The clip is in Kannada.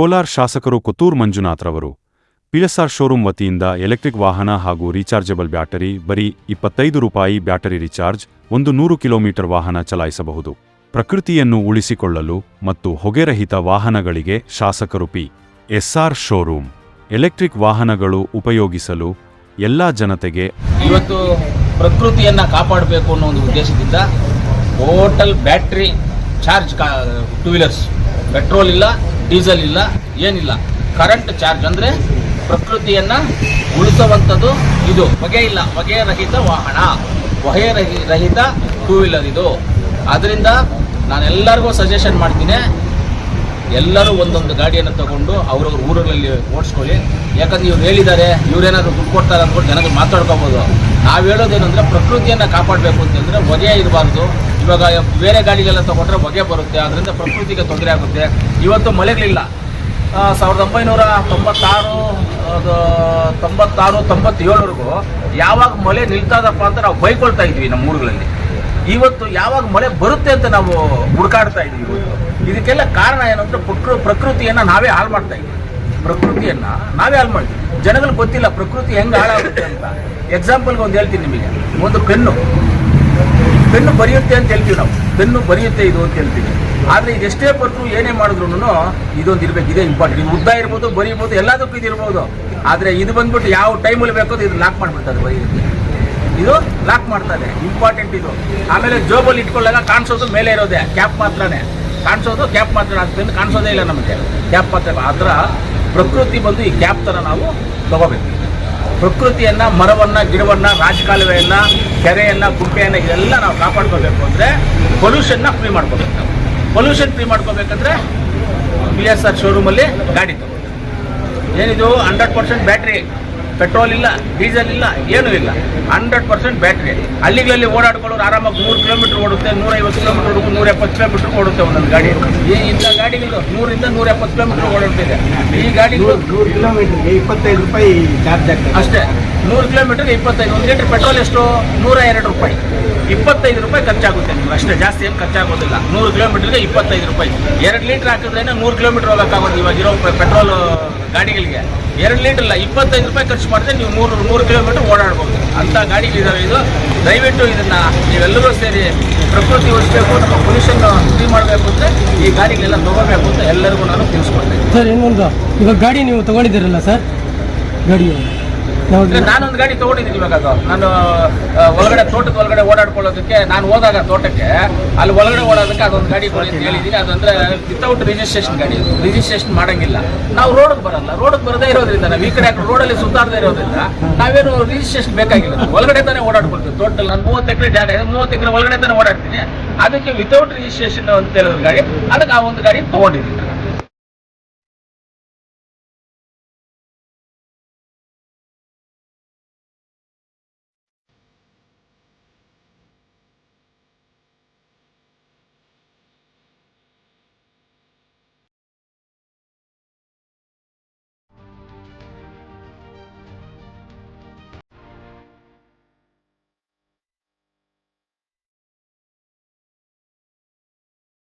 ಕೋಲಾರ್ ಶಾಸಕರು ಕೊತ್ತೂರ್ ಮಂಜುನಾಥ್ರವರು ಪಿಎಸ್ಆರ್ ಶೋರೂಂ ವತಿಯಿಂದ ಎಲೆಕ್ಟ್ರಿಕ್ ವಾಹನ ಹಾಗೂ ರೀಚಾರ್ಜಬಲ್ ಬ್ಯಾಟರಿ, ಬರೀ ಇಪ್ಪತ್ತೈದು ರೂಪಾಯಿ ಬ್ಯಾಟರಿ ರೀಚಾರ್ಜ್, ಒಂದು ನೂರು ಕಿಲೋಮೀಟರ್ ವಾಹನ ಚಲಾಯಿಸಬಹುದು. ಪ್ರಕೃತಿಯನ್ನು ಉಳಿಸಿಕೊಳ್ಳಲು ಮತ್ತು ಹೊಗೆರಹಿತ ವಾಹನಗಳಿಗೆ ಶಾಸಕರು ಪಿ. ಎಸ್ಆರ್ ಶೋರೂಂ ಎಲೆಕ್ಟ್ರಿಕ್ ವಾಹನಗಳು ಉಪಯೋಗಿಸಲು ಎಲ್ಲ ಜನತೆಗೆ ಇವತ್ತು ಪ್ರಕೃತಿಯನ್ನು ಕಾಪಾಡಬೇಕು ಅನ್ನೋ ಒಂದು ಉದ್ದೇಶದಿಂದ total battery charge two wheelers. Petrol ಇಲ್ಲ ಡೀಸೆಲ್ ಇಲ್ಲ, ಏನಿಲ್ಲ. ಕರೆಂಟ್ ಚಾರ್ಜ್ ಅಂದರೆ ಪ್ರಕೃತಿಯನ್ನು ಉಳಿಸುವಂಥದ್ದು ಇದು. ಹೊಗೆ ಇಲ್ಲ, ಹೊಗೆ ರಹಿತ ವಾಹನ. ಹೊಗೆ ರಹಿ- ರಹಿತ ಟೂ ವೀಲರ್ ಇದು. ಅದರಿಂದ ನಾನೆಲ್ಲರಿಗೂ ಸಜೆಷನ್ ಮಾಡ್ತೀನಿ, ಎಲ್ಲರೂ ಒಂದೊಂದು ಗಾಡಿಯನ್ನು ತಗೊಂಡು ಅವ್ರವ್ರ ಊರುಗಳಲ್ಲಿ ಓಡಿಸ್ಕೊಳ್ಳಿ. ಯಾಕಂದ್ರೆ ಇವ್ರು ಹೇಳಿದ್ದಾರೆ ಇವ್ರೇನಾದ್ರು ದುಡ್ಡು ಕೊಡ್ತಾರೆ ಅಂದ್ಬಿಟ್ಟು ಜನಗಳು ಮಾತಾಡ್ಕೋಬೋದು. ನಾವು ಹೇಳೋದೇನಂದ್ರೆ ಪ್ರಕೃತಿಯನ್ನು ಕಾಪಾಡಬೇಕು ಅಂತಂದರೆ ಹೊಗೆ ಇರಬಾರ್ದು. ಇವಾಗ ಬೇರೆ ಗಾಡಿಗೆಲ್ಲ ತಗೊಂಡ್ರೆ ಹೊಗೆ ಬರುತ್ತೆ, ಅದರಿಂದ ಪ್ರಕೃತಿಗೆ ತೊಂದರೆ ಆಗುತ್ತೆ. ಇವತ್ತು ಮಳೆಗಳಿಲ್ಲ. ಸಾವಿರದ ಒಂಬೈನೂರ ತೊಂಬತ್ತಾರು ತೊಂಬತ್ತಾರು, ತೊಂಬತ್ತೇಳವರೆಗೂ ಯಾವಾಗ ಮಳೆ ನಿಲ್ತದಪ್ಪ ಅಂತ ನಾವು ಬೈಕೊಳ್ತಾ ಇದ್ವಿ ನಮ್ಮ ಊರುಗಳಲ್ಲಿ. ಇವತ್ತು ಯಾವಾಗ ಮಳೆ ಬರುತ್ತೆ ಅಂತ ನಾವು ಹುಡುಕಾಡ್ತಾ ಇದ್ವಿ ಇವತ್ತು. ಇದಕ್ಕೆಲ್ಲ ಕಾರಣ ಏನಂದ್ರೆ ಪ್ರಕೃ, ಪ್ರಕೃತಿಯನ್ನ ನಾವೇ ಹಾಳು ಮಾಡ್ತಾ ಇದ್ವಿ. ಪ್ರಕೃತಿಯನ್ನು ನಾವೇ ಹಾಳು ಮಾಡ್ತೀವಿ ಜನಗಳಿಗೆ ಗೊತ್ತಿಲ್ಲ ಪ್ರಕೃತಿ ಹೆಂಗೆ ಹಾಳಾಗುತ್ತೆ ಅಂತ. ಎಕ್ಸಾಂಪಲ್ಗೆ ಒಂದು ಹೇಳ್ತೀನಿ ನಿಮಗೆ. ಒಂದು ಪೆನ್ನು ಪೆನ್ನು ಬರೆಯುತ್ತೆ ಅಂತ ಹೇಳ್ತೀವಿ ನಾವು. ಬೆನ್ನು ಬರೆಯುತ್ತೆ ಇದು ಅಂತ ಹೇಳ್ತೀವಿ. ಆದರೆ ಇದೆಷ್ಟೇ ಬರೆದ್ರು ಏನೇ ಮಾಡಿದ್ರು ಇದೊಂದು ಇರ್ಬೇಕು, ಇದೇ ಇಂಪಾರ್ಟೆಂಟ್ ಇದು ಉದ್ದ ಇರ್ಬೋದು, ಬರೀಬೋದು, ಎಲ್ಲದಕ್ಕೂ ಇದು ಇರ್ಬೋದು. ಆದರೆ ಇದು ಬಂದ್ಬಿಟ್ಟು ಯಾವ ಟೈಮಲ್ಲಿ ಬೇಕೋ ಇದು ಲಾಕ್ ಮಾಡಿಬಿಡ್ತಾರೆ ಬರೆಯುತ್ತೆ ಇದು ಲಾಕ್ ಮಾಡ್ತಾರೆ ಇಂಪಾರ್ಟೆಂಟ್ ಇದು. ಆಮೇಲೆ ಜೋಬಲ್ಲಿ ಇಟ್ಕೊಳ್ಳಾಗ ಕಾಣಿಸೋದು ಮೇಲೆ ಇರೋದೇ, ಕ್ಯಾಪ್ ಮಾತ್ರನೇ. ಕಾಣಿಸೋದು ಕ್ಯಾಪ್ ಮಾತ್ರ, ಅದು ಪೆನ್ ಕಾಣಿಸೋದೇ ಇಲ್ಲ ನಮಗೆ. ಕ್ಯಾಪ್ ಮಾತ್ರ ಆ ಪ್ರಕೃತಿ ಬಂದು ಈ ಕ್ಯಾಪ್ ಥರ ನಾವು ತಗೋಬೇಕು. ಪ್ರಕೃತಿಯನ್ನು, ಮರವನ್ನು, ಗಿಡವನ್ನು, ರಾಜಕಾಲುವೆಯನ್ನ ಕೆರೆಯನ್ನ ಗುಂಪೆಯನ್ನು ಇದೆಲ್ಲ ನಾವು ಕಾಪಾಡ್ಕೋಬೇಕು ಅಂದ್ರೆ ಪೊಲ್ಯೂಷನ್ನ ಫ್ರೀ ಮಾಡ್ಕೋಬೇಕು ನಾವು. ಪೊಲ್ಯೂಷನ್ ಫ್ರೀ ಮಾಡ್ಕೋಬೇಕಂದ್ರೆ ಬಿ ಎಸ್ ಆರ್ ಶೋರೂಮಲ್ಲಿ ಗಾಡಿ ತಗೋ ಏನಿದು? ಹಂಡ್ರೆಡ್ ಪರ್ಸೆಂಟ್ ಬ್ಯಾಟ್ರಿ ಪೆಟ್ರೋಲ್ ಇಲ್ಲ ಡೀಸೆಲ್ ಇಲ್ಲ ಏನೂ ಇಲ್ಲ. ಹಂಡ್ರೆಡ್ ಪರ್ಸೆಂಟ್ ಬ್ಯಾಟ್ರಿ ಹಳ್ಳಿಗಳಲ್ಲಿ ಓಡಾಡ್ಕೊಳ್ಳೋರು ಆರಾಮಾಗಿ ನೂರು ಕಿಲೋಮೀಟರ್ ಓಡುತ್ತೆ ನೂರೈವತ್ತು ಕಿಲೋಮೀಟರ್ ಓಡುತ್ತೆ ನೂರ ಎಪ್ಪತ್ತು ಕಿಲೋಮೀಟರ್ ಓಡುತ್ತೆ ಒಂದೊಂದು ಗಾಡಿ. ಈ ಇಂಥ ಗಾಡಿಗಳು ನೂರಿಂದ ನೂರ ಎಪ್ಪತ್ತು ಕಿಲೋಮೀಟರ್ ಓಡಾಡ್ತಿದೆ. ಈ ಗಾಡಿ ನೂರು ಕಿಲೋಮೀಟ್ರ್ಗೆ ಇಪ್ಪತ್ತೈದು ರೂಪಾಯಿ ಚಾರ್ಜ್ ಆಗ್ತದೆ. ಅಷ್ಟೇ. ನೂರು ಕಿಲೋಮೀಟರ್ಗೆ ಇಪ್ಪತ್ತೈದು, ಒಂದು ಲೀಟರ್ ಪೆಟ್ರೋಲ್ ಎಷ್ಟು? ನೂರ ಎರಡು ರೂಪಾಯಿ. ಇಪ್ಪತ್ತೈದು ರೂಪಾಯಿ ಖರ್ಚಾಗುತ್ತೆ ನಿಮ್ಗೆ. ಅಷ್ಟೇ ಜಾಸ್ತಿ ಏನು ಖರ್ಚಾಗೋದಿಲ್ಲ. ನೂರು ಕಿಲೋಮೀಟರ್ಗೆ ಇಪ್ಪತ್ತೈದು ರೂಪಾಯಿ. ಎರಡು ಲೀಟರ್ ಹಾಕಿದ್ರೆ ನೂರು ಕಿಲೋಮೀಟರ್ ಹೋಗೋಕ್ಕಾಗೋದು ಇವಾಗ ಇರೋ ಪೆಟ್ರೋಲ್ ಗಾಡಿಗಳಿಗೆ. ಎರಡು ಲೀಟರ್ ಇಲ್ಲ, ಇಪ್ಪತ್ತೈದು ರೂಪಾಯಿ ಖರ್ಚು ಮಾಡಿದ್ರೆ ನೀವು ಮೂರು, ನೂರು ಕಿಲೋಮೀಟರ್ ಓಡಾಡ್ಬೋದು. ಅಂಥ ಗಾಡಿಗಳಿದಾವೆ ಇದು. ದಯವಿಟ್ಟು ಇದನ್ನು ನೀವೆಲ್ಲರೂ ಸೇರಿ ಪ್ರಕೃತಿ ಉಳಿಸ್ಬೇಕು, ನಮ್ಮ ಪೊಲ್ಯೂಷನ್ ಫ್ರೀ ಮಾಡಬೇಕು ಅಂದರೆ ಈ ಗಾಡಿಗಳೆಲ್ಲ ತಗೋಬೇಕು ಅಂತ ಎಲ್ಲರಿಗೂ ನಾನು ತಿಳಿಸ್ಕೊಡ್ತೇನೆ. ಸರ್, ಇನ್ನೊಂದು, ಇವಾಗ ಗಾಡಿ ನೀವು ತಗೊಂಡಿದ್ದೀರಲ್ಲ ಸರ್? ಗಾಡಿ. ನಾನೊಂದು ಗಾಡಿ ತಗೊಂಡಿದ್ದೀನಿ ಇವಾಗ ಅದು. ನಾನು ಒಳಗಡೆ ತೋಟದ ಒಳಗಡೆ ಓಡಾಡ್ಕೊಳ್ಳೋದಕ್ಕೆ ನಾನು ಹೋದಾಗ ತೋಟಕ್ಕೆ, ಅಲ್ಲಿ ಒಳಗಡೆ ಓಡೋದಕ್ಕೆ ಅದೊಂದು ಗಾಡಿ ಕೊಡಿ ಅಂತ ಹೇಳಿದ್ದೀನಿ. ಅದಂದ್ರೆ ವಿತೌಟ್ ರಿಜಿಸ್ಟ್ರೇಷನ್ ಗಾಡಿ ರಿಜಿಸ್ಟ್ರೇಷನ್ ಮಾಡಂಗಿಲ್ಲ. ನಾವು ರೋಡ್ಗೆ ಬರಲ್ಲ. ರೋಡ್ಗೆ ಬರದೇ ಇರೋದ್ರಿಂದ ನಾವು ಈ ಕಡೆ ರೋಡಲ್ಲಿ ಸುತ್ತಾಡದೇ ಇರೋದ್ರಿಂದ ನಾವೇನು ರಿಜಿಸ್ಟ್ರೇಷನ್ ಬೇಕಾಗಿಲ್ಲ. ಒಳಗಡೆ ತಾನೇ ಓಡಾಡ್ಕೊಳ್ತೀವಿ. ತೋಟದಲ್ಲಿ ನಾನು ಮೂವತ್ತು ಎಕರೆ ಜಾಗ, ಮೂವತ್ತು ಎಕರೆ ಒಳಗಡೆ ತಾನೇ ಓಡಾಡ್ತೀನಿ. ಅದಕ್ಕೆ ವಿತೌಟ್ ರಿಜಿಸ್ಟ್ರೇಷನ್ ಅಂತ ಹೇಳೋದು ಗಾಡಿ, ಅದಕ್ಕೆ ಆ ಒಂದು ಗಾಡಿ ತಗೊಂಡಿದ್ದೀನಿ.